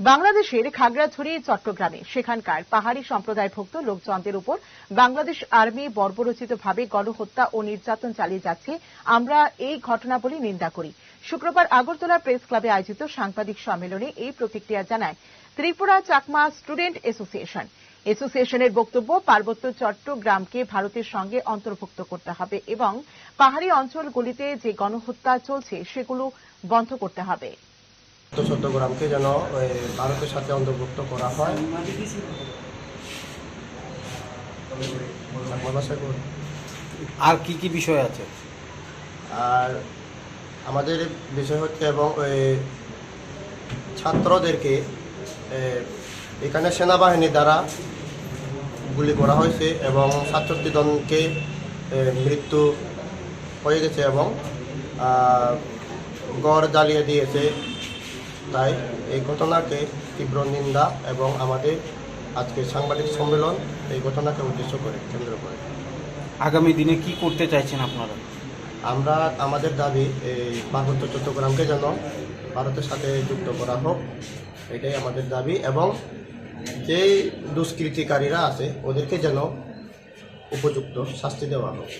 বাংলাদেশের খাগড়াছড়ি, চট্টগ্রামে সেখানকার পাহাড়ি সম্প্রদায়ভুক্ত লোকজনদের উপর বাংলাদেশ আর্মি বর্বরচিতভাবে গণহত্যা ও নির্যাতন চালিয়ে যাচ্ছে। আমরা এই ঘটনাবলী নিন্দা করি। শুক্রবার আগরতলা প্রেস ক্লাবে আয়োজিত সাংবাদিক সম্মেলনে এই প্রতিক্রিয়া জানায় ত্রিপুরা চাকমা স্টুডেন্ট অ্যাসোসিয়েশন। অ্যাসোসিয়েশনের বক্তব্য, পার্বত্য চট্টগ্রামকে ভারতের সঙ্গে অন্তর্ভুক্ত করতে হবে এবং পাহাড়ি অঞ্চলগুলিতে যে গণহত্যা চলছে, সেগুলো বন্ধ করতে হবে। চট্টগ্রামকে যেন ভারতের সাথে অন্তর্ভুক্ত করা হয়। আর কি কি বিষয় আছে? আর আমাদের বিষয় হচ্ছে এবং ছাত্রদেরকে এখানে সেনাবাহিনী দ্বারা গুলি করা হয়েছে এবং সাতষট্টি জনকে মৃত্যু হয়ে গেছে এবং গড় জ্বালিয়ে দিয়েছে। তাই এই ঘটনাকে তীব্র নিন্দা এবং আমাদের আজকে সাংবাদিক সম্মেলন এই ঘটনাকে উদ্দেশ্য করে কেন্দ্র করে। আগামী দিনে কি করতে চাইছেন আপনারা? আমরা আমাদের দাবি এই পার্বত্য চট্টগ্রামকে যেন ভারতের সাথে যুক্ত করা হোক এটাই আমাদের দাবি এবং যেই দুষ্কৃতিকারীরা আছে ওদেরকে যেন উপযুক্ত শাস্তি দেওয়া হোক।